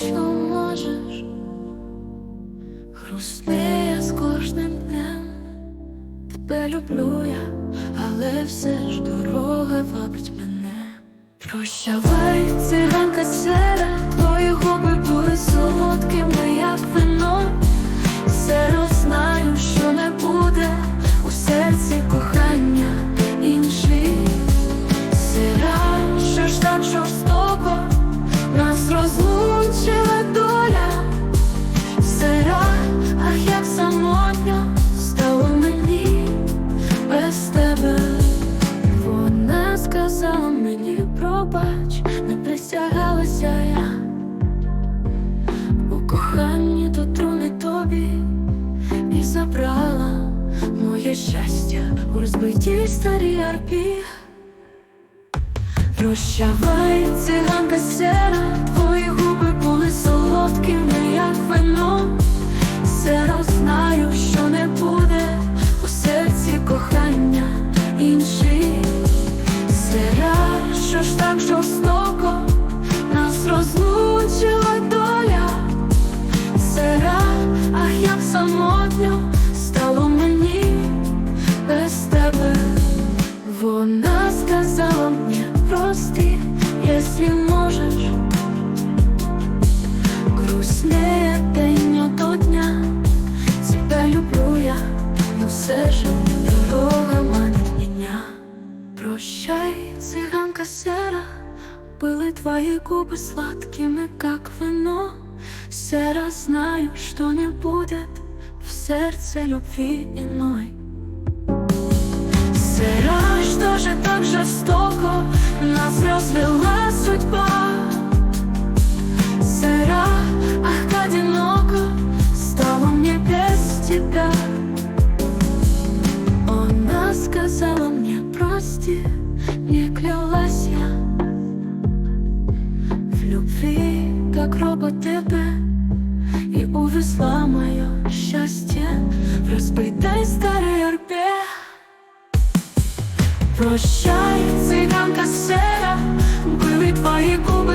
якщо можеш, грустніє з кожним днем. Тебе люблю я, але все ж дорога вабить мене. Прощавай, циганка сера, пробач, не присягалася я. У коханні до труни тобі і забрала моє щастя у розбитій старій арпі. Прощавай, циганка сера, твої губи були солодкими, як вино. Ж так жорстоко нас розлучила доля. Сера, ах, як самотньо стало мені без тебе. Вона сказала мені прости, если Прощай, цыганка сера. Были твои губы сладкими, как вино. Сера, знаю, что не будет В сердце любви иной Сера, что же так жестоко Нас развела судьба. Сера, ах, одиноко Стало мне без тебя страсти не клялась я. В любви, как робот тебе И увезла мое счастье В разбитой старой орбе Прощай, цыганка сера Были твои губы